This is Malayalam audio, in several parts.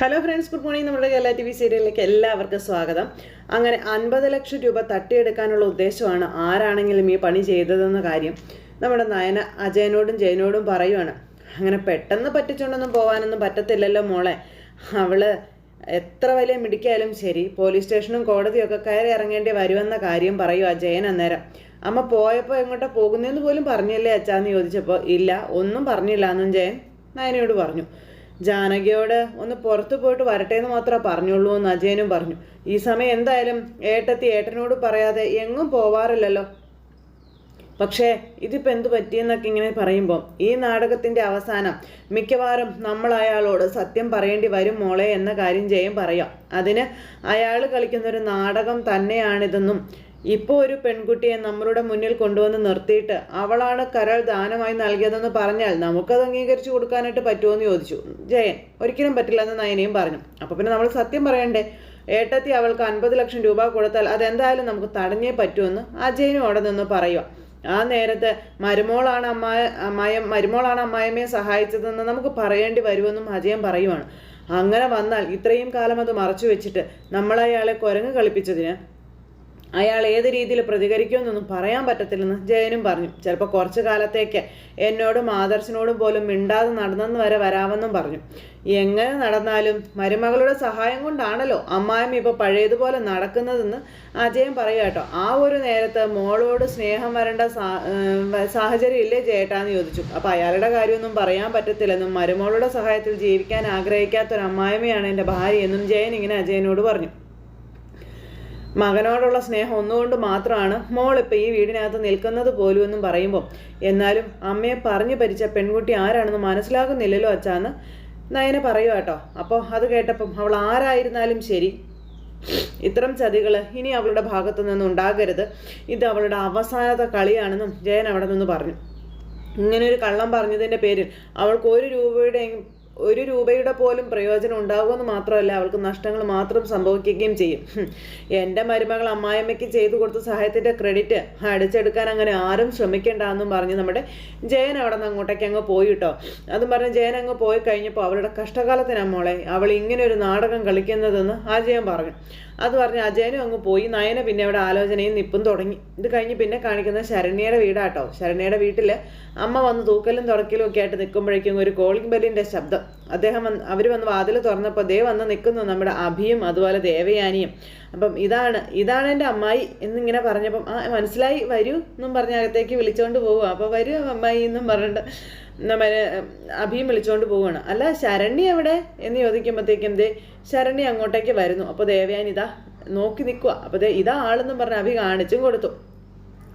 ഹലോ ഫ്രണ്ട്സ് ഗുഡ് മോർണിംഗ് നമ്മുടെ കേരള ടി വി സീരിയലിലേക്ക് എല്ലാവർക്കും സ്വാഗതം. അങ്ങനെ അൻപത് ലക്ഷം രൂപ തട്ടിയെടുക്കാനുള്ള ഉദ്ദേശമാണ് ആരാണെങ്കിലും ഈ പണി ചെയ്തതെന്ന കാര്യം നമ്മുടെ നയന അജയനോടും ജയനോടും പറയുവാണ്. അങ്ങനെ പെട്ടെന്ന് പറ്റിച്ചുകൊണ്ടൊന്നും പോകാനൊന്നും പറ്റത്തില്ലല്ലോ മോളെ. അവൾ എത്ര വലിയ മിടിക്കായാലും ശരി പോലീസ് സ്റ്റേഷനും കോടതിയൊക്കെ കയറി ഇറങ്ങേണ്ടി വരുമെന്ന കാര്യം പറയൂ അജയൻ അന്നേരം. അമ്മ പോയപ്പോൾ എങ്ങോട്ടാ പോകുന്നതെന്ന് പോലും പറഞ്ഞില്ലേ അച്ഛാന്ന് ചോദിച്ചപ്പോൾ ഇല്ല ഒന്നും പറഞ്ഞില്ല എന്നും ജയൻ നയനയോട് പറഞ്ഞു. ജാനകിയോട് ഒന്ന് പുറത്തു പോയിട്ട് വരട്ടെ എന്ന് മാത്രമേ പറഞ്ഞുള്ളൂ എന്ന് അജയനും പറഞ്ഞു. ഈ സമയം എന്തായാലും ഏട്ടത്തി ഏട്ടനോട് പറയാതെ എങ്ങും പോവാറില്ലല്ലോ. പക്ഷേ ഇതിപ്പോൾ എന്തു പറ്റിയെന്നൊക്കെ ഇങ്ങനെ പറയുമ്പോൾ ഈ നാടകത്തിന്റെ അവസാനം മിക്കവാറും നമ്മൾ അയാളോട് സത്യം പറയേണ്ടി വരും മോളെ എന്ന കാര്യം ജയം പറയാം. അതിന് അയാൾ കളിക്കുന്ന ഒരു നാടകം തന്നെയാണിതെന്നും ഇപ്പോൾ ഒരു പെൺകുട്ടിയെ നമ്മളുടെ മുന്നിൽ കൊണ്ടുവന്ന് നിർത്തിയിട്ട് അവളാണ് കരൾ ദാനമായി നൽകിയതെന്ന് പറഞ്ഞാൽ നമുക്കത് അംഗീകരിച്ചു കൊടുക്കാനായിട്ട് പറ്റുമോ എന്ന് ചോദിച്ചു. ജയൻ ഒരിക്കലും പറ്റില്ലെന്ന് നയനയും പറഞ്ഞു. അപ്പോൾ പിന്നെ നമ്മൾ സത്യം പറയണ്ടേ? ഏട്ടത്തി അവൾക്ക് അൻപത് ലക്ഷം രൂപ കൊടുത്താൽ അതെന്തായാലും നമുക്ക് തടഞ്ഞേ പറ്റുമെന്ന് അജയനും അവിടെ നിന്ന് പറയുക ആ നേരത്ത് മരുമോളാണ് അമ്മായ അമ്മായം മരുമോളാണ് അമ്മായമ്മയെ സഹായിച്ചതെന്ന് നമുക്ക് പറയേണ്ടി വരുമെന്നും അജയൻ പറയുവാണ്. അങ്ങനെ വന്നാൽ ഇത്രയും കാലം അത് മറച്ചു വെച്ചിട്ട് നമ്മളയാളെ കുരങ്ങ് കളിപ്പിച്ചതിന് അയാൾ ഏത് രീതിയിൽ പ്രതികരിക്കുമെന്നൊന്നും പറയാൻ പറ്റത്തില്ലെന്ന് ജയനും പറഞ്ഞു. ചിലപ്പോൾ കുറച്ചു കാലത്തേക്ക് എന്നോടും ആദർശനോടും പോലും മിണ്ടാതെ നടന്നെന്ന് വരെ വരാമെന്നും പറഞ്ഞു. എങ്ങനെ നടന്നാലും മരുമകളുടെ സഹായം കൊണ്ടാണല്ലോ അമ്മായും ഇപ്പോൾ പഴയതുപോലെ നടക്കുന്നതെന്ന് അജയൻ പറയുക കേട്ടോ. ആ ഒരു നേരത്ത് മോളോട് സ്നേഹം വരേണ്ട സാഹചര്യം ഇല്ലേ ചേട്ടാന്ന് ചോദിച്ചു. അപ്പോൾ അയാളുടെ കാര്യമൊന്നും പറയാൻ പറ്റത്തില്ലെന്നും മരുമോളുടെ സഹായത്തിൽ ജീവിക്കാൻ ആഗ്രഹിക്കാത്ത ഒരു അമ്മായിമ്മയാണ് എന്റെ ഭാര്യ എന്നും ജയൻ ഇങ്ങനെ അജയനോട് പറഞ്ഞു. മകനോടുള്ള സ്നേഹം ഒന്നുകൊണ്ട് മാത്രമാണ് മോൾ ഇപ്പം ഈ വീടിനകത്ത് നിൽക്കുന്നത് പോലും എന്നും പറയുമ്പോൾ എന്നാലും അമ്മയെ പറഞ്ഞു ഭരിച്ച പെൺകുട്ടി ആരാണെന്ന് മനസ്സിലാകുന്നില്ലല്ലോ അച്ഛാന്ന് നയന പറയുക കേട്ടോ. അപ്പോൾ അത് കേട്ടപ്പം അവൾ ആരായിരുന്നാലും ശരി. ഇത്തരം ചതികൾ ഇനി അവളുടെ ഭാഗത്തു നിന്നും ഉണ്ടാകരുത്. ഇത് അവളുടെ അവസാനത്തെ കളിയാണെന്നും ജയൻ അവിടെ നിന്ന് പറഞ്ഞു. ഇങ്ങനെ ഒരു കള്ളം പറഞ്ഞതിന്റെ പേരിൽ അവൾക്ക് ഒരു രൂപയുടെ ഒരു രൂപയുടെ പോലും പ്രയോജനം ഉണ്ടാകുമെന്ന് മാത്രമല്ല അവൾക്ക് നഷ്ടങ്ങൾ മാത്രം സംഭവിക്കുകയും ചെയ്യും. എന്റെ മരുമകൾ അമ്മായിമ്മയ്ക്ക് ചെയ്തു കൊടുത്ത സഹായത്തിന്റെ ക്രെഡിറ്റ് അടിച്ചെടുക്കാൻ അങ്ങനെ ആരും ശ്രമിക്കേണ്ട എന്നും പറഞ്ഞ് നമ്മുടെ ജയൻ അവിടെ നിന്ന് അങ്ങോട്ടേക്ക് അങ്ങ് പോയി കേട്ടോ. അതും പറഞ്ഞ് ജയൻ അങ്ങ് പോയി കഴിഞ്ഞപ്പോൾ അവളുടെ കഷ്ടകാലത്തിനാ മോളെ. അവൾ ഇങ്ങനെ ഒരു നാടകം കളിക്കുന്നതെന്ന് ജയൻ പറഞ്ഞു. അത് പറഞ്ഞ് അജയനും അങ്ങ് പോയി. നയന പിന്നെ അവിടെ ആലോചനയും നിപ്പും തുടങ്ങി. ഇത് കഴിഞ്ഞ് പിന്നെ കാണിക്കുന്ന ശരണ്യയുടെ വീടാട്ടോ. ശരണ്യയുടെ വീട്ടിൽ അമ്മ വന്ന് തൂക്കലും തുടക്കലും ഒക്കെ ആയിട്ട് നിൽക്കുമ്പോഴേക്കും ഒരു കോളിംഗ് ബെല്ലിന്റെ ശബ്ദം. അദ്ദേഹം വന്ന് അവർ വന്ന് വാതിൽ തുറന്നപ്പോൾ ദേ വന്ന് നിൽക്കുന്നു നമ്മുടെ അഭിയും അതുപോലെ ദേവയാനിയും. അപ്പം ഇതാണ് ഇതാണ് എന്റെ അമ്മായി എന്നിങ്ങനെ പറഞ്ഞപ്പം ആ മനസ്സിലായി വരൂ എന്നും പറഞ്ഞ് അകത്തേക്ക് വിളിച്ചുകൊണ്ട് പോകുക അപ്പോൾ വരൂ അമ്മായി എന്നും പറഞ്ഞിട്ട് അഭിയും വിളിച്ചുകൊണ്ട് പോവുകയാണ് അല്ല ശരണ്യ എവിടെ? എന്ന് ചോദിക്കുമ്പോഴത്തേക്കും ദേ ശരണ്യ അങ്ങോട്ടേക്ക് വരുന്നു. അപ്പോൾ ദേവയാൻ ഇതാ നോക്കി നിൽക്കുക അപ്പോൾ ഇതാ ആളെന്നും പറഞ്ഞ് അഭി കാണിച്ചും കൊടുത്തു.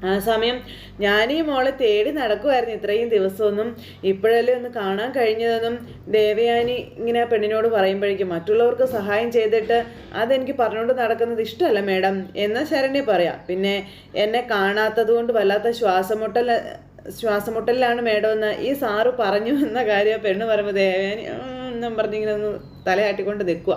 ആ സമയം ഞാനീ മോളെ തേടി നടക്കുമായിരുന്നു ഇത്രയും ദിവസമൊന്നും. ഇപ്പോഴല്ലേ ഒന്ന് കാണാൻ കഴിഞ്ഞതെന്നും ദേവയാനി ഇങ്ങനെ പെണ്ണിനോട് പറയുമ്പോഴേക്കും മറ്റുള്ളവർക്ക് സഹായം ചെയ്തിട്ട് അതെനിക്ക് പറഞ്ഞുകൊണ്ട് നടക്കുന്നത് ഇഷ്ടമല്ല മേഡം. എന്ന ശരണ്യ പറയാം. പിന്നെ എന്നെ കാണാത്തത് കൊണ്ട് വല്ലാത്ത ശ്വാസമുട്ടൽ ശ്വാസമുട്ടലിലാണ് മേഡം എന്ന് ഈ സാറ് പറഞ്ഞു എന്ന കാര്യം പെണ്ണ് പറയുമ്പോൾ ദേവയാനി എന്നും പറഞ്ഞിങ്ങനെ ഒന്ന് തലയാട്ടിക്കൊണ്ട് നിൽക്കുക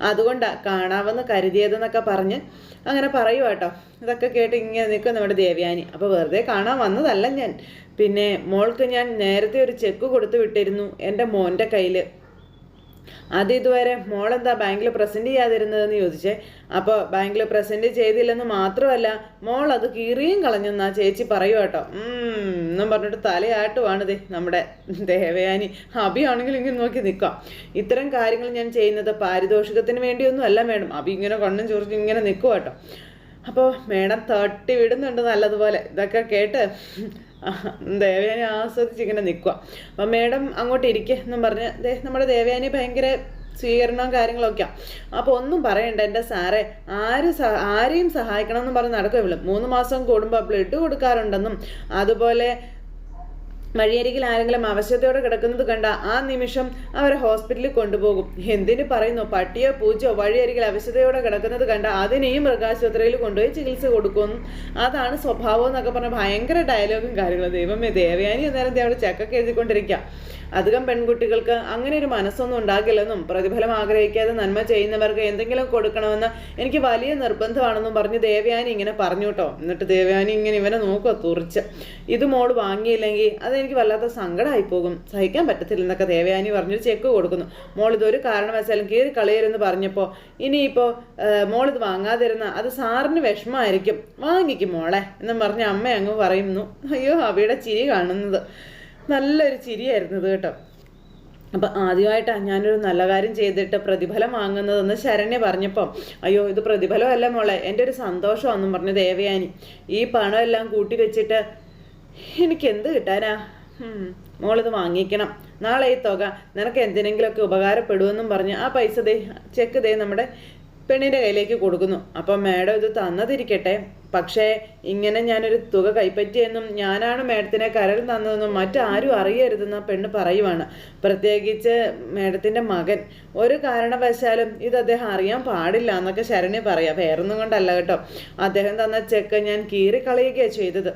അതുകൊണ്ടാണ് കാണാമെന്ന് കരുതിയതെന്നൊക്കെ പറഞ്ഞ് അങ്ങനെ പറയുക കേട്ടോ ഇതൊക്കെ കേട്ട് ഇങ്ങനെ നിൽക്കും നമ്മുടെ ദേവ്യാനി. അപ്പോൾ വെറുതെ കാണാൻ വന്നതല്ല ഞാൻ. പിന്നെ മോൾക്ക് ഞാൻ നേരത്തെ ഒരു ചെക്ക് കൊടുത്തു വിട്ടിരുന്നു എന്റെ മോന്റെ കയ്യിൽ അത് ഇതുവരെ മോളെന്താ ബാങ്കിൽ പ്രസന്റ് ചെയ്യാതിരുന്നതെന്ന് ചോദിച്ചേ. അപ്പോൾ ബാങ്കിൽ പ്രസന്റ് ചെയ്തില്ലെന്ന് മാത്രമല്ല മോൾ അത് കീറിയും കളഞ്ഞെന്നാ ചേച്ചി പറയൂ കേട്ടോ. എന്നും പറഞ്ഞിട്ട് തലയാട്ടുവാണിത് നമ്മുടെ ദേവയാനി. അഭിയാണെങ്കിൽ ഇങ്ങനെ നോക്കി നിൽക്കാം. ഇത്തരം കാര്യങ്ങൾ ഞാൻ ചെയ്യുന്നത് പാരിതോഷികത്തിന് വേണ്ടിയൊന്നും അല്ല മേഡം. അഭി ഇങ്ങനെ കണ്ണും ചൊറിച്ച് ഇങ്ങനെ നിൽക്കുക കേട്ടോ. അപ്പോൾ മേഡം തട്ടി വിടുന്നുണ്ട് നല്ലതുപോലെ. ഇതൊക്കെ കേട്ട് ദേവയാനി ആസ്വദിച്ച് ഇങ്ങനെ നിൽക്കുക അപ്പം മേഡം അങ്ങോട്ട് ഇരിക്കുക എന്നും പറഞ്ഞ് നമ്മുടെ ദേവയാനി ഭയങ്കര സ്വീകരണവും കാര്യങ്ങളൊക്കെയാണ് അപ്പോൾ ഒന്നും പറയണ്ട എന്റെ സാറേ ആര് ആരെയും സഹായിക്കണം എന്നും പറഞ്ഞ് നടക്കുക മൂന്ന് മാസം കൂടുമ്പോൾ ബ്ലഡ് കൊടുക്കാറുണ്ടെന്നും അതുപോലെ വഴിയരികിൽ ആരെങ്കിലും അവശതയോടെ കിടക്കുന്നത് കണ്ട ആ നിമിഷം അവരെ ഹോസ്പിറ്റലിൽ കൊണ്ടുപോകും. എന്തിനു പറയുന്നു? പട്ടിയോ പൂച്ചയോ വഴിയരികിൽ അവശതയോടെ കിടക്കുന്നത് കണ്ട അതിനെയും മൃഗാശുപത്രിയിൽ കൊണ്ടുപോയി ചികിത്സ കൊടുക്കും. അതാണ് സ്വഭാവം എന്നൊക്കെ പറഞ്ഞ ഭയങ്കര ഡയലോഗും കാര്യങ്ങളും. ദൈവമേ ദേവയാനി അന്നേരം അവിടെ ചെക്കൊക്കെ എഴുതിക്കൊണ്ടിരിക്കുക അധികം പെൺകുട്ടികൾക്ക് അങ്ങനെ ഒരു മനസ്സൊന്നും ഉണ്ടാകില്ലെന്നും പ്രതിഫലം ആഗ്രഹിക്കാതെ നന്മ ചെയ്യുന്നവർക്ക് എന്തെങ്കിലും കൊടുക്കണമെന്ന് എനിക്ക് വലിയ നിർബന്ധമാണെന്നും പറഞ്ഞ് ദേവയാനി ഇങ്ങനെ പറഞ്ഞു കേട്ടോ എന്നിട്ട് ദേവയാനി ഇങ്ങനെ ഇവനെ നോക്കുക തുറിച്ച്. ഇത് മോൾ വാങ്ങിയില്ലെങ്കിൽ അതെനിക്ക് വല്ലാത്ത സങ്കടമായി പോകും സഹിക്കാൻ പറ്റത്തില്ല എന്നൊക്കെ ദേവയാനി പറഞ്ഞൊരു ചെക്ക് കൊടുക്കുന്നു. മോൾ ഇതൊരു കാരണവശാലും കീറി കളയരുന്ന് പറഞ്ഞപ്പോൾ ഇനിയിപ്പോൾ മോളിത് വാങ്ങാതിരുന്ന അത് സാറിന് വിഷമമായിരിക്കും വാങ്ങിക്കും മോളെ എന്നും പറഞ്ഞ് അമ്മ അങ്ങ് പറയുന്നു. അയ്യോ അവയുടെ ചിരി കാണുന്നത്. നല്ലൊരു ചിരിയായിരുന്നു കേട്ടോ. അപ്പം ആദ്യമായിട്ടാണ് ഞാനൊരു നല്ല കാര്യം ചെയ്തിട്ട് പ്രതിഫലം വാങ്ങുന്നതെന്ന് ശരണ്യ പറഞ്ഞപ്പം അയ്യോ ഇത് പ്രതിഫലമല്ല മോളെ എന്റെ ഒരു സന്തോഷമാണെന്നും പറഞ്ഞു ദേവയാനി. ഈ പണമെല്ലാം കൂട്ടി വെച്ചിട്ട് എനിക്ക് എന്ത് കിട്ടാനാ മോളിത് വാങ്ങിക്കണം. നാളെ ഈ തുക നിനക്ക് എന്തിനെങ്കിലുമൊക്കെ ഉപകാരപ്പെടുമെന്നും പറഞ്ഞ് ആ പൈസ ദേ ചെക്ക് ദേ നമ്മുടെ പെണ്ണിന്റെ കയ്യിലേക്ക് കൊടുക്കുന്നു. അപ്പം മാഡം ഇത് തന്നതിരിക്കട്ടെ. പക്ഷേ ഇങ്ങനെ ഞാനൊരു തുക കൈപ്പറ്റിയെന്നും ഞാനാണ് മാഡത്തിനെ കരൽ തന്നതെന്നും മറ്റാരും അറിയരുതെന്ന് പെണ്ണ് പറയുവാണ്. പ്രത്യേകിച്ച് മാഡത്തിന്റെ മകൻ. ഒരു കാരണവശാലും ഇത് അദ്ദേഹം അറിയാൻ പാടില്ല എന്നൊക്കെ ശരണി പറയാം. വേറൊന്നും കൊണ്ടല്ല കേട്ടോ. അദ്ദേഹം തന്ന ചെക്ക് ഞാൻ കീറിക്കളയുകയാണ് ചെയ്തത്.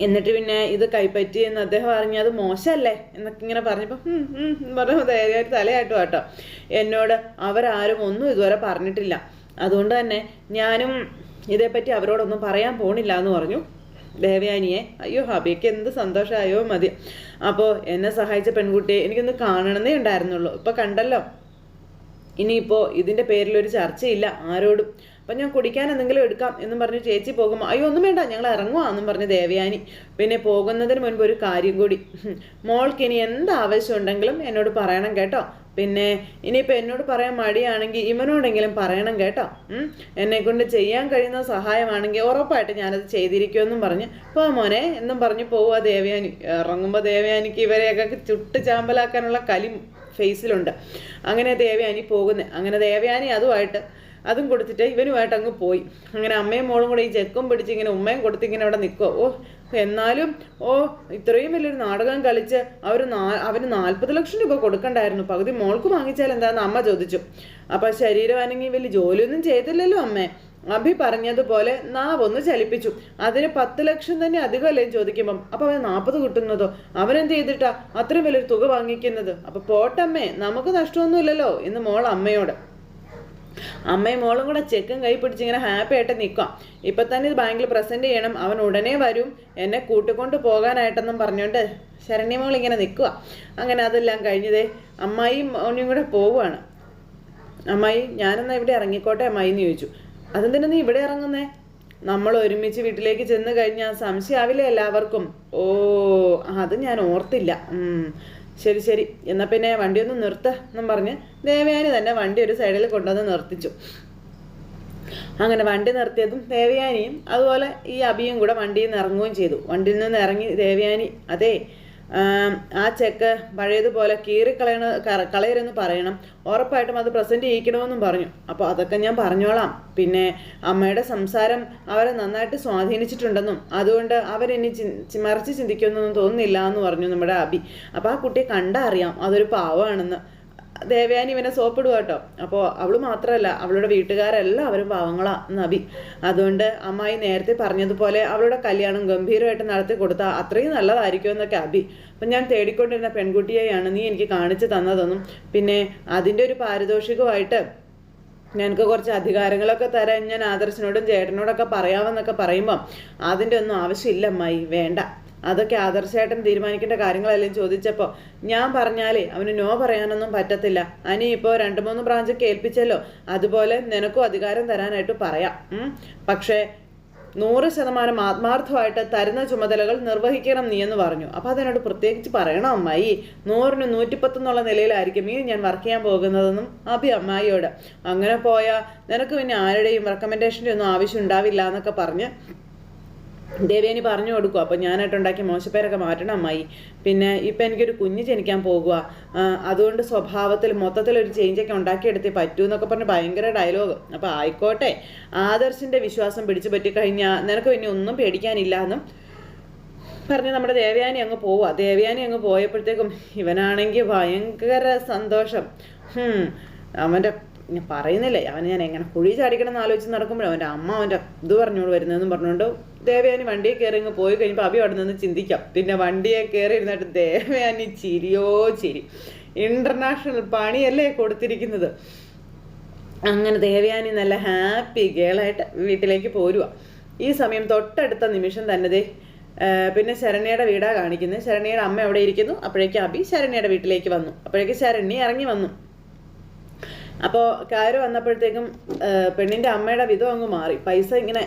എന്നിട്ട് പിന്നെ ഇത് കൈപ്പറ്റി എന്ന് അദ്ദേഹം അറിഞ്ഞ അത് മോശമല്ലേ എന്നൊക്കെ ഇങ്ങനെ പറഞ്ഞപ്പോൾ പറഞ്ഞു ധൈര്യമായിട്ട് തലയായിട്ട് കേട്ടോ. എന്നോട് അവരാരും ഒന്നും ഇതുവരെ പറഞ്ഞിട്ടില്ല. അതുകൊണ്ട് തന്നെ ഞാനും ഇതേപ്പറ്റി അവരോടൊന്നും പറയാൻ പോണില്ല എന്ന് പറഞ്ഞു. ദേവയാനിയെ അയ്യോ ഹബിക്ക് എന്ത് സന്തോഷമായോ മതി. അപ്പോൾ എന്നെ സഹായിച്ച പെൺകുട്ടിയെ എനിക്കൊന്ന് കാണണമെന്നേ ഉണ്ടായിരുന്നുള്ളൂ. ഇപ്പോൾ കണ്ടല്ലോ. ഇനിയിപ്പോൾ ഇതിന്റെ പേരിൽ ഒരു ചർച്ചയില്ല ആരോടും. അപ്പം ഞാൻ കുടിക്കാൻ എന്തെങ്കിലും എടുക്കാം എന്നും പറഞ്ഞ് ചേച്ചി പോകുമ്പോൾ അയ്യോ ഒന്നും വേണ്ട ഞങ്ങൾ ഇറങ്ങുവാ എന്നും പറഞ്ഞ് ദേവയാനി. പിന്നെ പോകുന്നതിന് മുൻപ് ഒരു കാര്യം കൂടി. മോൾക്ക് ഇനി എന്ത് ആവശ്യം ഉണ്ടെങ്കിലും എന്നോട് പറയണം കേട്ടോ. പിന്നെ ഇനിയിപ്പോൾ എന്നോട് പറയാൻ മടിയാണെങ്കിൽ ഇവനോടെങ്കിലും പറയണം കേട്ടോ. എന്നെ കൊണ്ട് ചെയ്യാൻ കഴിയുന്ന സഹായമാണെങ്കിൽ ഉറപ്പായിട്ട് ഞാനത് ചെയ്തിരിക്കുമെന്നും പറഞ്ഞ് പോ മോനെ എന്നും പറഞ്ഞ് പോവുക ദേവയാനി. ഇറങ്ങുമ്പോൾ ദേവയാനിക്ക് ഇവരെയൊക്കെ ചുട്ട് ചാമ്പലാക്കാനുള്ള കലി ഫേസിലുണ്ട്. അങ്ങനെ ദേവയാനി പോകുന്നത് അങ്ങനെ ദേവയാനി അതുമായിട്ട് അതും കൊടുത്തിട്ട് ഇവനുമായിട്ട് അങ്ങ് പോയി. അങ്ങനെ അമ്മയും മോളും കൂടെ ഈ ചെക്കും പിടിച്ച് ഇങ്ങനെ ഉമ്മയും കൊടുത്ത് ഇങ്ങനെ അവിടെ നിൽക്കുക ഓ എന്നാലും ഓ ഇത്രയും വലിയൊരു നാടകം കളിച്ച് അവർ നാ അവന് നാൽപ്പത് ലക്ഷം രൂപ കൊടുക്കണ്ടായിരുന്നു. പകുതി മോൾക്ക് വാങ്ങിച്ചാൽ എന്താന്ന് അമ്മ ചോദിച്ചു. അപ്പം ശരീരം അനങ്ങി വലിയ ജോലിയൊന്നും ചെയ്തില്ലല്ലോ അമ്മേ. അഭി പറഞ്ഞതുപോലെ ഒന്ന് ചലിപ്പിച്ചു. അതിന് പത്ത് ലക്ഷം തന്നെ അധികമല്ലേ ചോദിക്കുമ്പം. അപ്പം അവൻ നാൽപ്പത് കിട്ടുന്നതോ? അവനെന്ത് ചെയ്തിട്ടാ അത്രയും വലിയൊരു തുക വാങ്ങിക്കുന്നത്? അപ്പം പോട്ടമ്മേ നമുക്ക് നഷ്ടമൊന്നുമില്ലല്ലോ എന്ന് മോൾ അമ്മയോട്. അമ്മയും മോളും കൂടെ ചെക്കും കൈ പിടിച്ച് ഇങ്ങനെ ഹാപ്പി ആയിട്ട് നിൽക്കാം. ഇപ്പൊ തന്നെ ഇത് ബാങ്കിൽ പ്രസന്റ് ചെയ്യണം. അവൻ ഉടനെ വരും. എന്നെ കൂട്ടിക്കൊണ്ട് പോകാനായിട്ടെന്നും പറഞ്ഞുകൊണ്ട് ശരണ്യ മോൾ ഇങ്ങനെ നിൽക്കുക അങ്ങനെ അതെല്ലാം കഴിഞ്ഞതേ അമ്മായിയും മോനും കൂടെ പോവുകയാണ്. അമ്മായി ഞാനെന്നാ ഇവിടെ ഇറങ്ങിക്കോട്ടെ അമ്മായി എന്ന് ചോദിച്ചു. അതെന്തിനാ നീ ഇവിടെ ഇറങ്ങുന്നേ? നമ്മൾ ഒരുമിച്ച് വീട്ടിലേക്ക് ചെന്ന് കഴിഞ്ഞാൽ സംശയമാവില്ല എല്ലാവർക്കും? ഓ അത് ഞാൻ ഓർത്തില്ല. ശരി ശരി. എന്നാ പിന്നെ വണ്ടി ഒന്ന് നിർത്ത എന്നും പറഞ്ഞ് ദേവയാനി തന്നെ വണ്ടി ഒരു സൈഡിൽ കൊണ്ടുവന്ന് നിർത്തിച്ചു. അങ്ങനെ വണ്ടി നിർത്തിയതും ദേവയാനിയും അതുപോലെ ഈ അബിയും കൂടെ വണ്ടിയിൽ നിന്ന് ഇറങ്ങുകയും ചെയ്തു. വണ്ടിയിൽ നിന്ന് ഇറങ്ങി ദേവയാനി അതെ ആം, ചെക്ക് പഴയതുപോലെ കീറിക്കളയണ ക- കളയരുതെന്ന് പറയണം. ഉറപ്പായിട്ടും അത് പ്രസന്റ് ചെയ്യിക്കണമെന്നും പറഞ്ഞു. അപ്പോൾ അതൊക്കെ ഞാൻ പറഞ്ഞോളാം. പിന്നെ അമ്മയുടെ സംസാരം അവരെ നന്നായിട്ട് സ്വാധീനിച്ചിട്ടുണ്ടെന്നും അതുകൊണ്ട് അവരിനി ചി- മറിച്ച് ചിന്തിക്കുമെന്നൊന്നും തോന്നുന്നില്ല എന്ന് പറഞ്ഞു നമ്മുടെ അബി. അപ്പോൾ ആ കുട്ടിയെ കണ്ടാൽ അറിയാം. അതൊരു പാവമാണെന്ന്. ദേവയാനി ഇവനെ സോപ്പിടുക കേട്ടോ. അപ്പോൾ അവൾ മാത്രമല്ല അവളുടെ വീട്ടുകാരെല്ലാം അവരും പാവങ്ങളാ നബി. അതുകൊണ്ട് അമ്മായി നേരത്തെ പറഞ്ഞതുപോലെ അവളുടെ കല്യാണം ഗംഭീരമായിട്ട് നടത്തി കൊടുത്താൽ അത്രയും നല്ലതായിരിക്കും എന്നൊക്കെ അബി. അപ്പം ഞാൻ തേടിക്കൊണ്ടിരുന്ന പെൺകുട്ടിയെയാണ് നീ എനിക്ക് കാണിച്ചു തന്നതെന്നും പിന്നെ അതിന്റെ ഒരു പാരിതോഷികമായിട്ട് ഞങ്ങൾക്ക് കുറച്ച് അധികാരങ്ങളൊക്കെ തരാൻ ഞാൻ ആദർശനോടും ചേട്ടനോടൊക്കെ പറയാമെന്നൊക്കെ പറയുമ്പം അതിന്റെ ഒന്നും ആവശ്യമില്ല അമ്മായി വേണ്ട. അതൊക്കെ ആദർശേട്ടൻ തീരുമാനിക്കേണ്ട കാര്യങ്ങളെല്ലാം ചോദിച്ചപ്പോൾ ഞാൻ പറഞ്ഞാലേ അവന് നോ പറയാനൊന്നും പറ്റത്തില്ല. അനി ഇപ്പോൾ രണ്ട് മൂന്ന് ബ്രാഞ്ചൊക്കെ ഏൽപ്പിച്ചല്ലോ അതുപോലെ നിനക്കും അധികാരം തരാനായിട്ട് പറയാം. പക്ഷേ നൂറ് ശതമാനം ആത്മാർത്ഥമായിട്ട് തരുന്ന ചുമതലകൾ നിർവഹിക്കണം നീ എന്ന് പറഞ്ഞു. അപ്പോൾ അതിനോട് പ്രത്യേകിച്ച് പറയണം അമ്മായി? നൂറിന് നൂറ്റിപ്പത്തെന്നുള്ള നിലയിലായിരിക്കും ഈ ഞാൻ വർക്ക് ചെയ്യാൻ പോകുന്നതെന്നും അഭി അമ്മായിയോട്. അങ്ങനെ പോയാൽ നിനക്ക് പിന്നെ ആരുടെയും റെക്കമെൻഡേഷന്റെ ഒന്നും ആവശ്യം ഉണ്ടാവില്ല എന്നൊക്കെ പറഞ്ഞ് ദേവേനി പറഞ്ഞു കൊടുക്കും അപ്പോൾ ഞാനായിട്ടുണ്ടാക്കിയ മോശപ്പേരൊക്കെ മാറ്റണം അമ്മായി. പിന്നെ ഇപ്പം എനിക്കൊരു കുഞ്ഞ് ജനിക്കാൻ പോകുക അതുകൊണ്ട് സ്വഭാവത്തിൽ മൊത്തത്തിലൊരു ചേഞ്ചൊക്കെ ഉണ്ടാക്കിയെടുത്തേ പറ്റൂ എന്നൊക്കെ പറഞ്ഞ് ഭയങ്കര ഡയലോഗ് അപ്പോൾ ആയിക്കോട്ടെ. ആദർശിന്റെ വിശ്വാസം പിടിച്ചു പറ്റിക്കഴിഞ്ഞാൽ നിനക്ക് പിന്നെ ഒന്നും പേടിക്കാനില്ല എന്നും പറഞ്ഞ് നമ്മുടെ ദേവയാനി അങ്ങ് പോവുക ദേവയാനി അങ്ങ് പോയപ്പോഴത്തേക്കും ഇവനാണെങ്കിൽ ഭയങ്കര സന്തോഷം. അവന്റെ ഞാൻ പറയുന്നില്ലേ. അവന് ഞാൻ എങ്ങനെ കുഴി ചാടിക്കണം എന്ന് ആലോചിച്ച് നടക്കുമ്പോഴും അവന്റെ അമ്മ അവന്റെ ഇത് പറഞ്ഞോണ്ട് വരുന്നതെന്ന് പറഞ്ഞുകൊണ്ട് ദേവയാനി വണ്ടിയെ കയറി ഇങ്ങ് പോയി കഴിഞ്ഞപ്പോൾ അഭി അവിടെ നിന്ന് ചിന്തിക്കാം. പിന്നെ വണ്ടിയെ കയറി ഇരുന്നിട്ട് ദേവയാനി ചിരിയോ ചിരി. ഇന്റർനാഷണൽ പണിയല്ലേ കൊടുത്തിരിക്കുന്നത്. അങ്ങനെ ദേവയാനി നല്ല ഹാപ്പി ഗേളായിട്ട് വീട്ടിലേക്ക് പോരുക ഈ സമയം തൊട്ടടുത്ത നിമിഷം തന്നെ ദേ പിന്നെ ശരണ്യയുടെ വീടാണ് കാണിക്കുന്നത്. ശരണ്യയുടെ അമ്മ അവിടെ ഇരിക്കുന്നു? അപ്പോഴേക്കും അബി ശരണ്യയുടെ വീട്ടിലേക്ക് വന്നു. അപ്പോഴേക്കും ശരണ്യ ഇറങ്ങി വന്നു. അപ്പോൾ കാര് വന്നപ്പോഴത്തേക്കും പെണ്ണിന്റെ അമ്മയുടെ വിധം അങ്ങ് മാറി. പൈസ ഇങ്ങനെ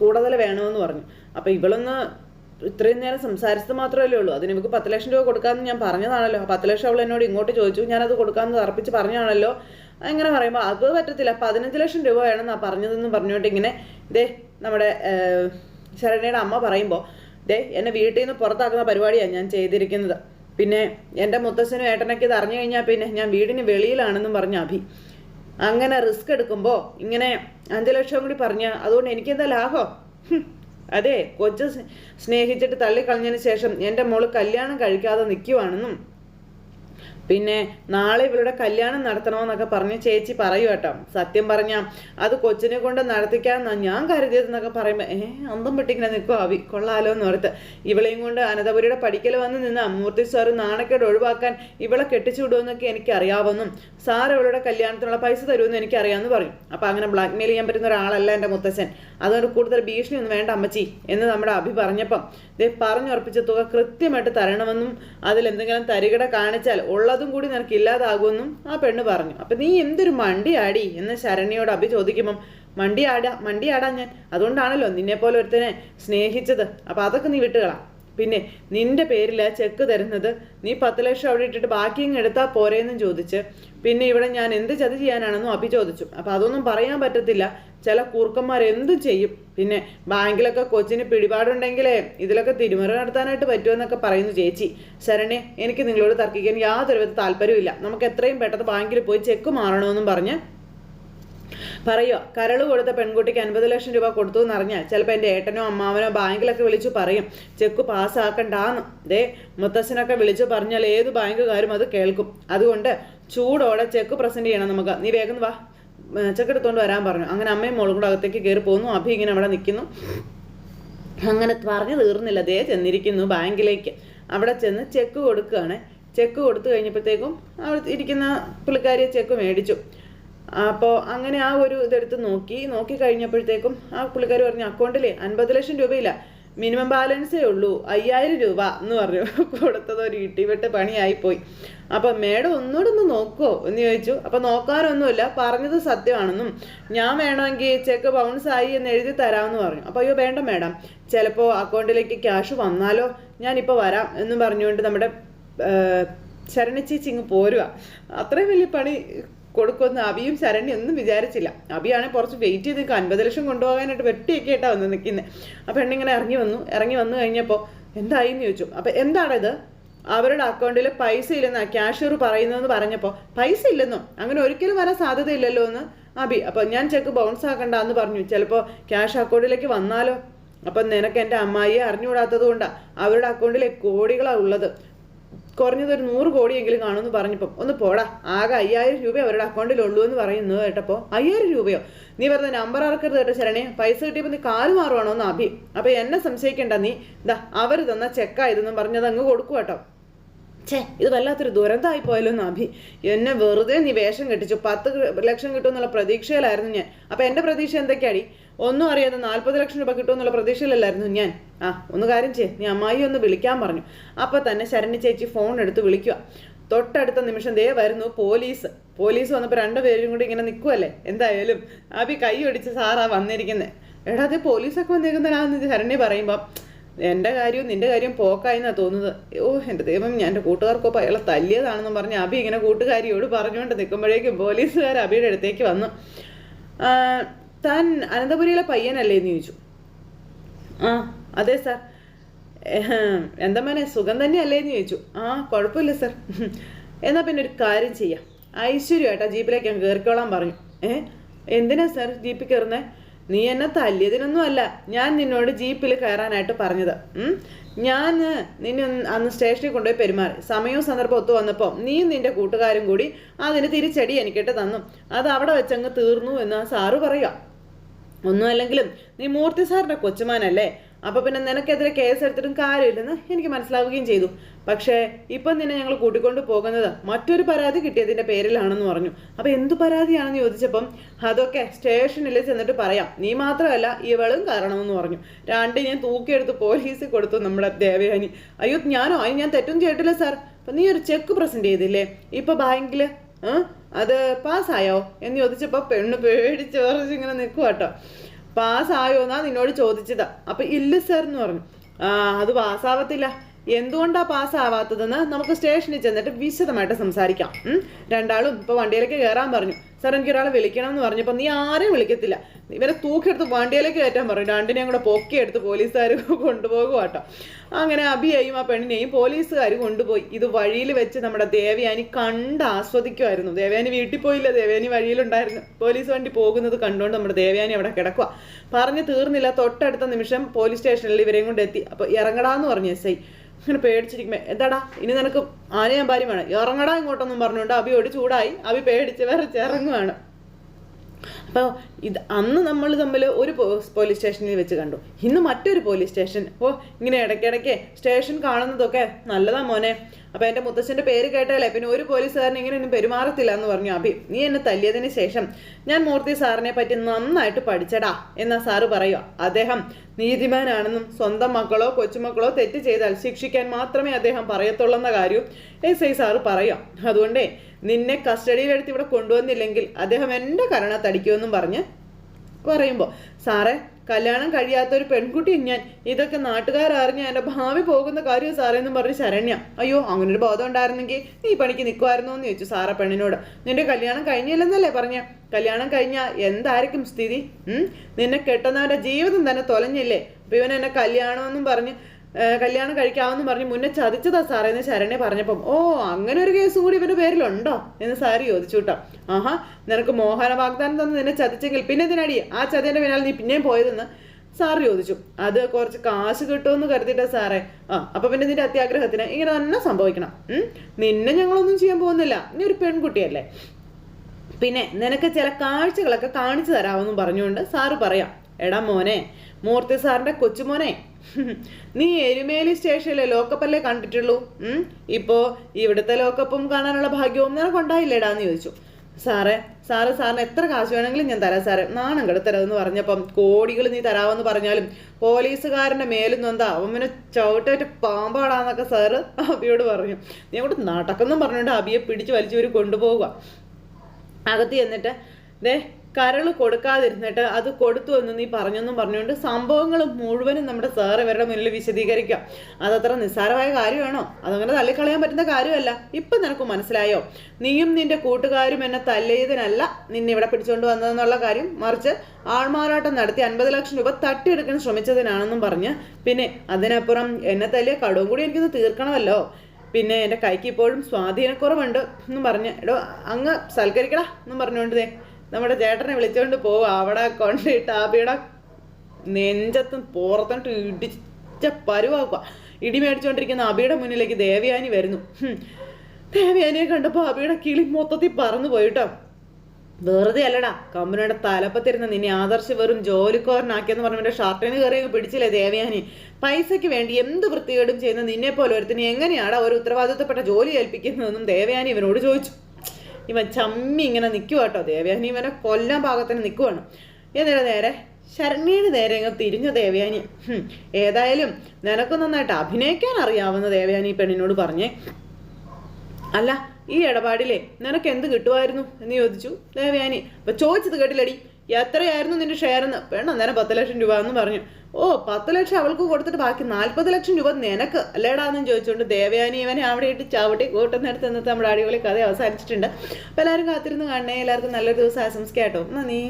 കൂടുതൽ വേണമെന്ന് പറഞ്ഞു. അപ്പോൾ ഇവളൊന്ന് ഇത്രയും നേരം സംസാരിച്ചത് മാത്രമല്ലേ ഉള്ളൂ. അതിന് ഇവക്ക് പത്ത് ലക്ഷം രൂപ കൊടുക്കാമെന്ന് ഞാൻ പറഞ്ഞതാണല്ലോ. പത്ത് ലക്ഷം അവൾ എന്നോട് ഇങ്ങോട്ട് ചോദിച്ചു. ഞാനത് കൊടുക്കാമെന്ന് തറപ്പിച്ച് പറഞ്ഞാണല്ലോ അങ്ങനെ പറയുമ്പോൾ അത് പറ്റത്തില്ല. പതിനഞ്ച് ലക്ഷം രൂപ വേണമെന്നാണ് പറഞ്ഞതെന്ന് പറഞ്ഞുകൊണ്ട് ഇങ്ങനെ ദേ നമ്മുടെ ശരണയുടെ അമ്മ പറയുമ്പോൾ ദേ എന്നെ വീട്ടിൽ നിന്ന് പുറത്താക്കുന്ന പരിപാടിയാണ് ഞാൻ ചെയ്തിരിക്കുന്നത്. പിന്നെ എന്റെ മുത്തശ്ശനും ഏട്ടനൊക്കെ ഇത് അറിഞ്ഞു കഴിഞ്ഞാൽ പിന്നെ ഞാൻ വീടിന് വെളിയിലാണെന്നും പറഞ്ഞ അഭി. അങ്ങനെ റിസ്ക് എടുക്കുമ്പോൾ ഇങ്ങനെ അഞ്ച് ലക്ഷം കൂടി പറഞ്ഞ അതുകൊണ്ട് എനിക്കെന്താ ലാഭം? അതെ കൊച്ചു സ്നേഹിച്ചിട്ട് തള്ളിക്കളഞ്ഞതിന് ശേഷം എന്റെ മോൾ കല്യാണം കഴിക്കാതെ നിൽക്കുവാണെന്നും പിന്നെ നാളെ ഇവളുടെ കല്യാണം നടത്തണമെന്നൊക്കെ പറഞ്ഞ് ചേച്ചി പറയൂ കേട്ടോ. സത്യം പറഞ്ഞാ അത് കൊച്ചിനെ കൊണ്ട് നടത്തിക്കാമെന്നാണ് ഞാൻ കരുതിയതെന്നൊക്കെ പറയുമ്പോൾ ഏ അന്തം പെട്ടിങ്ങനെ നിൽക്കും അവി കൊള്ളാലോ എന്ന് ഓർത്ത് ഇവളെയും കൊണ്ട് അനന്തപുരിയുടെ പഠിക്കൽ വന്ന് നിന്ന് മൂർത്തി സാറ് നാണക്കേട് ഒഴിവാക്കാൻ ഇവളെ കെട്ടിച്ചു വിടുമെന്നൊക്കെ എനിക്കറിയാവുന്നും. സാർ ഇവളുടെ കല്യാണത്തിനുള്ള പൈസ തരുമെന്ന് എനിക്കറിയാമെന്ന് പറയും. അപ്പോൾ അങ്ങനെ ബ്ലാക്ക് മെയിൽ ചെയ്യാൻ പറ്റുന്ന ഒരാളല്ല എന്റെ മുത്തച്ഛൻ. അതുകൊണ്ട് കൂടുതൽ ഭീഷണി ഒന്നും വേണ്ട അമ്മച്ചി എന്ന് നമ്മുടെ അഭി പറഞ്ഞപ്പം. ദേ പറഞ്ഞുറപ്പിച്ച തുക കൃത്യമായിട്ട് തരണമെന്നും അതിൽ എന്തെങ്കിലും തരികട കാണിച്ചാൽ ഉള്ളതും കൂടി നിനക്ക് ഇല്ലാതാകുമെന്നും ആ പെണ്ണ് പറഞ്ഞു. അപ്പം നീ എന്തൊരു മണ്ടിയാടി എന്ന് ശരണിയോട് അഭി ചോദിക്കുമ്പം മണ്ടിയാടാ മണ്ടിയാടാ ഞാൻ. അതുകൊണ്ടാണല്ലോ നിന്നെപ്പോലെ ഒരുത്തനെ സ്നേഹിച്ചത്. അപ്പം അതൊക്കെ നീ വിട്ടുകളാം. പിന്നെ നിന്റെ പേരിൽ ചെക്ക് തരുന്നത് നീ പത്ത് ലക്ഷം അവിടെ ഇട്ടിട്ട് ബാക്കി ഇങ്ങ് എടുത്താൽ പോരേന്നും ചോദിച്ച് പിന്നെ ഇവിടെ ഞാൻ എന്ത് ചതി ചെയ്യാനാണെന്നും അഭി ചോദിച്ചു. അപ്പം അതൊന്നും പറയാൻ പറ്റത്തില്ല. ചില കൂർക്കന്മാർ എന്തും ചെയ്യും? പിന്നെ ബാങ്കിലൊക്കെ കൊച്ചിന് പിടിപാടുണ്ടെങ്കിലേ ഇതിലൊക്കെ തിരുമറ നടത്താനായിട്ട് പറ്റുമെന്നൊക്കെ പറയുന്നു ചേച്ചി. ശരണേ എനിക്ക് നിങ്ങളോട് തർക്കിക്കാൻ യാതൊരു വിധ താല്പര്യമില്ല നമുക്ക് എത്രയും പെട്ടെന്ന് ബാങ്കിൽ പോയി ചെക്ക് മാറണമെന്നും പറഞ്ഞ് പറയുക കരൾ കൊടുത്ത പെൺകുട്ടിക്ക് അൻപത് ലക്ഷം രൂപ കൊടുത്തു എന്നറിഞ്ഞാൽ ചിലപ്പോൾ എന്റെ ഏട്ടനോ അമ്മാവനോ ബാങ്കിലൊക്കെ വിളിച്ചു പറയും. ചെക്ക് പാസ്സാക്കണ്ടാന്ന്. ദേ മുത്തശ്ശനൊക്കെ വിളിച്ചു പറഞ്ഞാൽ ഏത് ബാങ്കുകാരും അത് കേൾക്കും. അതുകൊണ്ട് ചൂടോടെ ചെക്ക് പ്രസന്റ് ചെയ്യണം നമുക്ക്. നീ വേഗം വാ. ഏർ ചെക്ക് വരാൻ പറഞ്ഞു. അങ്ങനെ അമ്മയും മോളും കൂടെ അകത്തേക്ക് കയറി പോകുന്നു അഭി ഇങ്ങനെ അവിടെ നിൽക്കുന്നു അങ്ങനെ പറഞ്ഞു തീർന്നില്ല. ദേ ചെന്നിരിക്കുന്നു ബാങ്കിലേക്ക്. അവിടെ ചെന്ന് ചെക്ക് കൊടുക്കുകയാണ്. ചെക്ക് കൊടുത്തു കഴിഞ്ഞപ്പോഴത്തേക്കും അവിടെ ഇരിക്കുന്ന പുള്ളിക്കാരിയെ ചെക്ക് മേടിച്ചു. അപ്പോൾ അങ്ങനെ ആ ഒരു ഇതെടുത്ത് നോക്കി. നോക്കി കഴിഞ്ഞപ്പോഴത്തേക്കും ആ പുള്ളിക്കാരി പറഞ്ഞു അക്കൗണ്ടിൽ അൻപത് ലക്ഷം രൂപയില്ല. മിനിമം ബാലൻസേ ഉള്ളൂ. അയ്യായിരം രൂപ എന്ന് പറഞ്ഞു. കൊടുത്തത് ഒരു ഇട്ടിവെട്ട് പണിയായിപ്പോയി. അപ്പം മേഡം ഒന്നുകൂടെ ഒന്ന് നോക്കുമോ എന്ന് ചോദിച്ചു. അപ്പം നോക്കാനൊന്നുമില്ല പറഞ്ഞത് സത്യമാണെന്നും ഞാൻ വേണമെങ്കിൽ ചെക്ക് ബൗൺസ് ആയി എന്ന് എഴുതി തരാമെന്ന് പറഞ്ഞു. അപ്പോൾ അയ്യോ വേണ്ട മേഡം. ചിലപ്പോൾ അക്കൗണ്ടിലേക്ക് ക്യാഷ് വന്നാലോ? ഞാനിപ്പോൾ വരാം എന്നും പറഞ്ഞുകൊണ്ട് നമ്മുടെ ശരണച്ചേച്ചി ഇങ്ങ് പോരുക അത്രയും വലിയ പണി കൊടുക്കുമെന്ന് അബിയും ശരണ്യ ഒന്നും വിചാരിച്ചില്ല. അബിയാണെങ്കിൽ കുറച്ച് വെയിറ്റ് ചെയ്ത് നിൽക്കുക അൻപത് ലക്ഷം കൊണ്ടുപോകാനായിട്ട് വെട്ടിയൊക്കെ ആയിട്ടാണ് വന്ന് നിൽക്കുന്നത് അപ്പോൾ പെണ്ണിങ്ങനെ ഇറങ്ങി വന്നു. ഇറങ്ങി വന്നു കഴിഞ്ഞപ്പോൾ എന്തായി എന്ന് ചോദിച്ചു. അപ്പോൾ എന്താണിത്? അവരുടെ അക്കൗണ്ടിൽ പൈസ ഇല്ലെന്നാ ക്യാഷ്യർ പറയുന്നതെന്ന് പറഞ്ഞപ്പോൾ പൈസ ഇല്ലെന്നോ? അങ്ങനെ ഒരിക്കലും വരാൻ സാധ്യതയില്ലല്ലോ എന്ന് അബി. അപ്പോൾ ഞാൻ ചെക്ക് ബൗൺസ് ആക്കണ്ട എന്ന് പറഞ്ഞു. ചിലപ്പോൾ ക്യാഷ് അക്കൗണ്ടിലേക്ക് വന്നാലോ? അപ്പം നിനക്ക് എന്റെ അമ്മായിയെ അറിഞ്ഞുകൂടാത്തത് കൊണ്ടാണ് അവരുടെ അക്കൗണ്ടിലെ കോടികളാണ് ഉള്ളത്. കുറഞ്ഞത് ഒരു നൂറ് കോടിയെങ്കിലും കാണുമെന്ന് പറഞ്ഞപ്പം ഒന്ന് പോടാ ആകെ അയ്യായിരം രൂപ അവരുടെ അക്കൗണ്ടിലുള്ളൂ എന്ന് പറയുന്നത് കേട്ടപ്പോൾ അയ്യായിരം രൂപയോ? നീ വെറുതെ നമ്പർ ആർക്കരുത് കേട്ടോ ശരണേ. പൈസ കിട്ടിയപ്പോൾ നീ കാൽ മാറുവാണോ എന്ന് അഭി. അപ്പം എന്നെ സംശയിക്കേണ്ട നീ. ഇതാ അവർ തന്ന ചെക്കായതെന്നും പറഞ്ഞത് അങ്ങ് കൊടുക്കും കേട്ടോ. ഛേ ഇത് വല്ലാത്തൊരു ദുരന്തമായി പോയല്ലോ അഭി. എന്നെ വെറുതെ നീ വേഷം കെട്ടിച്ചു. പത്ത് ലക്ഷം കിട്ടുമെന്നുള്ള പ്രതീക്ഷയിലായിരുന്നു ഞാൻ. അപ്പം എന്റെ പ്രതീക്ഷ എന്തൊക്കെയാടി? ഒന്നും അറിയാതെ നാൽപ്പത് ലക്ഷം രൂപ കിട്ടുമെന്നുള്ള പ്രതീക്ഷയിലല്ലായിരുന്നു ഞാൻ. ആ ഒന്ന് കാര്യം ചെയ്യേ. നീ അമ്മായി ഒന്ന് വിളിക്കാൻ പറഞ്ഞു. അപ്പോൾ തന്നെ ശരണി ചേച്ചി ഫോൺ എടുത്ത് വിളിക്കുക തൊട്ടടുത്ത നിമിഷം ദേ വരുന്നു പോലീസ്. പോലീസ് വന്നപ്പോൾ രണ്ടുപേരും കൂടി ഇങ്ങനെ നിൽക്കുമല്ലേ എന്തായാലും അഭി കൈ ഒടിച്ച് സാറാ വന്നിരിക്കുന്നത് എടാ അത് പോലീസൊക്കെ വന്നേക്കുന്നതാണെന്ന് ശരണി പറയുമ്പോൾ എന്റെ കാര്യവും നിന്റെ കാര്യവും പോക്കായെന്നാണ് തോന്നുന്നത്. ഓ എന്റെ ദൈവം ഞാൻ എന്റെ കൂട്ടുകാർക്കൊപ്പം അയാളെ തല്ലിയതാണെന്ന് പറഞ്ഞ് അബി ഇങ്ങനെ കൂട്ടുകാരിയോട് പറഞ്ഞുകൊണ്ട് നിൽക്കുമ്പോഴേക്കും പോലീസുകാർ അബിയുടെ അടുത്തേക്ക് വന്നു. താൻ അനന്തപുരിയിലെ പയ്യനല്ലേ എന്ന് ചോദിച്ചു. ആ അതെ സാർ എന്താ മോനെ സുഖം തന്നെയല്ലേ എന്ന് ചോദിച്ചു. ആ കുഴപ്പമില്ല സർ എന്നാൽ പിന്നെ ഒരു കാര്യം ചെയ്യാം. ഐശ്വര്യമായിട്ടാ ജീപ്പിലേക്ക് ഞാൻ കയറിക്കോളാൻ പറഞ്ഞു. ഏ എന്തിനാ സാർ ജീപ്പിൽ കയറുന്നത് നീ എന്നെ തല്ലിയതിനൊന്നും അല്ല. ഞാൻ നിന്നോട് ജീപ്പിൽ കയറാനായിട്ട് പറഞ്ഞത്. ഞാൻ നിന്നെ അന്ന് സ്റ്റേഷനിൽ കൊണ്ടുപോയി പെരുമാറി. സമയവും സന്ദർഭവും ഒത്തു വന്നപ്പോൾ നീയും നിന്റെ കൂട്ടുകാരും കൂടി അതിന് തിരിച്ചടി എനിക്കിട്ട് തന്നു. അത് അവിടെ വെച്ചങ്ങ് തീർന്നു എന്ന് സാറ് സാറ് പറയുക ഒന്നുമല്ലെങ്കിലും നീ മൂർത്തി സാറിന്റെ കൊച്ചുമാനല്ലേ? അപ്പൊ പിന്നെ നിനക്കെതിരെ കേസ് എടുത്തിട്ടും കാര്യമില്ലെന്ന് എനിക്ക് മനസ്സിലാവുകയും ചെയ്തു. പക്ഷേ ഇപ്പം നിന്നെ ഞങ്ങൾ കൂട്ടിക്കൊണ്ട് പോകുന്നത് മറ്റൊരു പരാതി കിട്ടിയതിന്റെ പേരിലാണെന്ന് പറഞ്ഞു. അപ്പൊ എന്ത് പരാതിയാണെന്ന് ചോദിച്ചപ്പം അതൊക്കെ സ്റ്റേഷനിൽ ചെന്നിട്ട് പറയാം. നീ മാത്രമല്ല ഇവളും കാരണമെന്ന് പറഞ്ഞു. രണ്ട് ഞാൻ തൂക്കിയെടുത്ത് പോലീസിൽ കൊടുത്തു നമ്മുടെ ദേവയാനി. അയ്യോ ഞാനോ? അതിന് ഞാൻ തെറ്റും ചെയ്തിട്ടില്ല സാർ. അപ്പൊ നീ ഒരു ചെക്ക് പ്രസന്റ് ചെയ്തില്ലേ? ഇപ്പൊ ബാങ്കിൽ ആ? അത് പാസ്സായോ? എന്ന് ചോദിച്ചപ്പോൾ പെണ്ണ് പേടിച്ച് പറഞ്ഞ് ഇങ്ങനെ നിൽക്കുക കേട്ടോ പാസ്സായോ എന്നാ നിന്നോട് ചോദിച്ചതാ. അപ്പൊ ഇല്ല സർ എന്ന് പറഞ്ഞു. ആ അത് പാസ്സാവത്തില്ല. എന്തുകൊണ്ടാണ് പാസ്സാവാത്തതെന്ന് നമുക്ക് സ്റ്റേഷനിൽ ചെന്നിട്ട് വിശദമായിട്ട് സംസാരിക്കാം. രണ്ടാളും ഇപ്പൊ വണ്ടിയിലേക്ക് കയറാൻ പറഞ്ഞു. സാർ എനിക്ക് ഒരാളെ വിളിക്കണം എന്ന് പറഞ്ഞപ്പോൾ നീ ആരെയും വിളിക്കത്തില്ല. ഇവരെ തൂക്കിയെടുത്ത് വണ്ടിയിലേക്ക് കയറ്റാൻ പറയും രണ്ടിനെയും കൂടെ പൊക്കിയെടുത്ത് പോലീസുകാർ കൊണ്ടുപോകുക കേട്ടോ. അങ്ങനെ അഭിയെയും ആ പെണ്ണിനെയും പോലീസുകാർ കൊണ്ടുപോയി. ഇത് വഴിയിൽ വെച്ച് നമ്മുടെ ദേവയാനി കണ്ട് ആസ്വദിക്കുമായിരുന്നു ദേവയാനി വീട്ടിൽ പോയില്ല. ദേവയാനി വഴിയിലുണ്ടായിരുന്നു. പോലീസ് വണ്ടി പോകുന്നത് കണ്ടുകൊണ്ട് നമ്മുടെ ദേവയാനി അവിടെ കിടക്കുക പറഞ്ഞു തീർന്നില്ല. തൊട്ടടുത്ത നിമിഷം പോലീസ് സ്റ്റേഷനിൽ ഇവരെയും കൊണ്ട് എത്തി. അപ്പോൾ ഇറങ്ങടാന്ന് പറഞ്ഞു എസ് ഐ. അങ്ങനെ പേടിച്ചിരിക്കുമ്പോ എന്താടാ? ഇനി നിനക്ക് ആനയാൻ ഭാര്യ വേണം. ഇറങ്ങടാ ഇങ്ങോട്ടൊന്നും പറഞ്ഞുകൊണ്ട് അബിയോട് ചൂടായി. അബി പേടിച്ച് വിറച്ച് ഇറങ്ങുവാണ്. അപ്പോൾ ഇത് അന്ന് നമ്മൾ തമ്മിൽ ഒരു പോലീസ് സ്റ്റേഷനിൽ വെച്ച് കണ്ടു. ഇന്ന് മറ്റൊരു പോലീസ് സ്റ്റേഷൻ ഓ ഇങ്ങനെ ഇടയ്ക്കിടയ്ക്ക് സ്റ്റേഷൻ കാണുന്നതൊക്കെ നല്ലതാ മോനെ. അപ്പോൾ എന്റെ മുത്തച്ഛന്റെ പേര് കേട്ടാലേ പിന്നെ ഒരു പോലീസുകാരൻ ഇങ്ങനെയൊന്നും പെരുമാറത്തില്ല എന്ന് പറഞ്ഞു. അഭി നീ എന്നെ തല്ലിയതിന് ശേഷം ഞാൻ മൂർത്തി സാറിനെ പറ്റി നന്നായിട്ട് പഠിച്ചടാ എന്നാ സാറ് പറയുക അദ്ദേഹം നീതിമാനാണെന്നും സ്വന്തം മക്കളോ കൊച്ചുമക്കളോ തെറ്റ് ചെയ്താൽ ശിക്ഷിക്കാൻ മാത്രമേ അദ്ദേഹം പറയത്തുള്ളെന്ന കാര്യവും എസ് ഐ സാറ് പറയാം അതുകൊണ്ടേ നിന്നെ കസ്റ്റഡിയിലെടുത്ത് ഇവിടെ കൊണ്ടുവന്നില്ലെങ്കിൽ അദ്ദേഹം എന്റെ കരണത്തടിക്കുമെന്നും പറഞ്ഞ് പറയുമ്പോൾ സാറേ കല്യാണം കഴിയാത്ത ഒരു പെൺകുട്ടി ഞാൻ ഇതൊക്കെ നാട്ടുകാരറിഞ്ഞ എന്റെ ഭാവി പോകുന്ന കാര്യം സാറേ എന്നും പറഞ്ഞ് ശരണ്യ അയ്യോ അങ്ങനെ ഒരു ബോധം ഉണ്ടായിരുന്നെങ്കിൽ നീ പണിക്ക് നിൽക്കുമായിരുന്നോ എന്ന് ചോദിച്ചു സാറ പെണ്ണിനോട്. നിന്റെ കല്യാണം കഴിഞ്ഞില്ലെന്നല്ലേ പറഞ്ഞ? കല്യാണം കഴിഞ്ഞാൽ എന്തായിരിക്കും സ്ഥിതി? നിന്നെ കെട്ടുന്നവന്റെ ജീവിതം തന്നെ തൊലഞ്ഞില്ലേ? അപ്പം ഇവൻ എന്നെ കല്യാണമെന്നും പറഞ്ഞ് കല്യാണം കഴിക്കാമെന്ന് പറഞ്ഞ് മുന്നേ ചതിച്ചതാ സാറേ എന്ന് ശരണ്യ പറഞ്ഞപ്പം. ഓ അങ്ങനെ ഒരു കേസും കൂടി ഇവന്റെ പേരിലുണ്ടോ? എന്ന് സാറ് ചോദിച്ചു കേട്ടോ ആഹാ നിനക്ക് മോഹന വാഗ്ദാനം തന്ന് നിന്നെ ചതിച്ചെങ്കിൽ പിന്നെ ഇതിനടി ആ ചതിന്റെ പിന്നാലെ നീ പിന്നെയും പോയതെന്ന് സാറ് ചോദിച്ചു. അത് കുറച്ച് കാശ് കിട്ടുമെന്ന് കരുതിയിട്ടാ സാറേ. ആ അപ്പൊ പിന്നെ നിന്റെ അത്യാഗ്രഹത്തിന് ഇങ്ങനെ തന്നെ സംഭവിക്കണം? നിന്നെ ഞങ്ങളൊന്നും ചെയ്യാൻ പോകുന്നില്ല. നീ ഒരു പെൺകുട്ടിയല്ലേ. പിന്നെ നിനക്ക് ചില കാഴ്ചകളൊക്കെ കാണിച്ചു തരാമെന്നും പറഞ്ഞുകൊണ്ട് സാറ് പറയാം. എടാ മോനെ മൂർത്തി സാറിന്റെ കൊച്ചുമോനെ നീ എരുമേലി സ്റ്റേഷനിലെ ലോക്കപ്പല്ലേ കണ്ടിട്ടുള്ളൂ? ഇപ്പോ ഇവിടുത്തെ ലോക്കപ്പും കാണാനുള്ള ഭാഗ്യവും നിനക്കുണ്ടായില്ലേടാന്ന് ചോദിച്ചു. സാറേ സാറ് സാറിന് എത്ര കാശ് വേണമെങ്കിലും ഞാൻ തരാം സാറേ. നാണം കെടുത്തരുതെന്ന് പറഞ്ഞപ്പം കോടികൾ നീ തരാമെന്ന് പറഞ്ഞാലും പോലീസുകാരന്റെ മേലും നൊന്താ അവനെ ചവിട്ടേറ്റ് പാമ്പാടാന്നൊക്കെ സാറ് അബിയോട് പറഞ്ഞു. നീ അങ്ങോട്ട് നടക്കുന്നു പറഞ്ഞുകൊണ്ട് അബിയെ പിടിച്ചു വലിച്ചവർ കൊണ്ടുപോവുക. അകത്ത് ചെന്നിട്ട് ദേ കരൾ കൊടുക്കാതിരുന്നിട്ട് അത് കൊടുത്തു എന്ന് നീ പറഞ്ഞെന്നും പറഞ്ഞുകൊണ്ട് സംഭവങ്ങൾ മുഴുവനും നമ്മുടെ സാർ ഇവരുടെ മുന്നിൽ വിശദീകരിക്കാം അതത്ര നിസ്സാരമായ കാര്യമാണോ? അതങ്ങനെ തള്ളിക്കളയാൻ പറ്റുന്ന കാര്യമല്ല. ഇപ്പം നിനക്ക് മനസ്സിലായോ? നീയും നിന്റെ കൂട്ടുകാരും എന്നെ തല്ലിയതിനല്ല നിന്നെ ഇവിടെ പിടിച്ചുകൊണ്ട് വന്നതെന്നുള്ള കാര്യം മറിച്ച് ആൾമാറാട്ടം നടത്തി അൻപത് ലക്ഷം രൂപ തട്ടിയെടുക്കാൻ ശ്രമിച്ചതിനാണെന്നും പറഞ്ഞ് പിന്നെ അതിനപ്പുറം എന്നെ തല്ലിയ കടവും കൂടി എനിക്കൊന്ന് തീർക്കണമല്ലോ. പിന്നെ എന്റെ കൈക്ക് ഇപ്പോഴും സ്വാധീനക്കുറവുണ്ട് എന്നും പറഞ്ഞ് എടോ അങ്ങ് സൽക്കരിക്കടാ എന്നും പറഞ്ഞുകൊണ്ട് നമ്മുടെ ചേട്ടനെ വിളിച്ചുകൊണ്ട് പോവുക അവിടെ കൊണ്ടിട്ട് ആബിയുടെ നെഞ്ചത്തും പുറത്തോട്ട് ഇടിച്ച പരുവാക്കുക ഇടി മേടിച്ചുകൊണ്ടിരിക്കുന്ന അബിയുടെ മുന്നിലേക്ക് ദേവയാനി വരുന്നു. ദേവയാനിയെ കണ്ടപ്പോൾ അബിയുടെ കിളി മൊത്തത്തിൽ പറന്നു പോയിട്ടോ. വെറുതെ അല്ലടാ കമ്പനിയുടെ തലപ്പത്തിരുന്ന് നിന്നെ ആദർശ് വെറും ജോലിക്കാരനാക്കിയെന്ന് പറഞ്ഞ ഷർട്ടിന് കയറി പിടിച്ചില്ലേ ദേവയാനി? പൈസയ്ക്ക് വേണ്ടി എന്ത് വൃത്തികേടും ചെയ്യുന്ന നിന്നെ പോലെ ഒരുത്തിന് എങ്ങനെയാണ് ഒരു ഉത്തരവാദിത്തപ്പെട്ട ജോലി ഏൽപ്പിക്കുന്നതെന്നും ദേവയാനി ഇവനോട് ചോദിച്ചു. ഇവൻ ചമ്മി ഇങ്ങനെ നിൽക്കുക കേട്ടോ ദേവയാനി ഇവനെ കൊല്ലാൻ ഭാഗത്തിന് നിൽക്കുവാണ് എന്നിട്ട് നേരെ ശരണീന് നേരെ അങ്ങ് തിരിഞ്ഞ ദേവയാനി ഏതായാലും നിനക്ക് നന്നായിട്ട് അഭിനയിക്കാൻ അറിയാവുന്ന ദേവയാനി പെണ്ണിനോട് പറഞ്ഞേ. അല്ല ഈ ഇടപാടിലെ നിനക്ക് എന്ത് കിട്ടുമായിരുന്നു എന്ന് ചോദിച്ചു ദേവയാനി അപ്പൊ ചോദിച്ചത് കേട്ടില്ലടി. എത്രയായിരുന്നു നിന്റെ ഷെയർ എന്ന്? പെണ്ണ് അന്നേരം പത്ത് ലക്ഷം രൂപ എന്ന് പറഞ്ഞു. ഓ പത്ത് ലക്ഷം അവൾക്ക് കൊടുത്തിട്ട് ബാക്കി നാൽപ്പത് ലക്ഷം രൂപ നിനക്ക്. അല്ലേടാന്നും ചോദിച്ചുകൊണ്ട് ദേവയാനി ഇവനെ അവിടെ ഇട്ട് ചവിട്ടി കൂട്ടുന്നിടത്ത് നിന്നിട്ട് നമ്മുടെ അടിപൊളി കഥ അവസാനിച്ചിട്ടുണ്ട്. അപ്പോൾ എല്ലാവരും കാത്തിരുന്ന് കാണണേ. എല്ലാവർക്കും നല്ലൊരു ദിവസം ആശംസിക്കാട്ടോ നന്ദി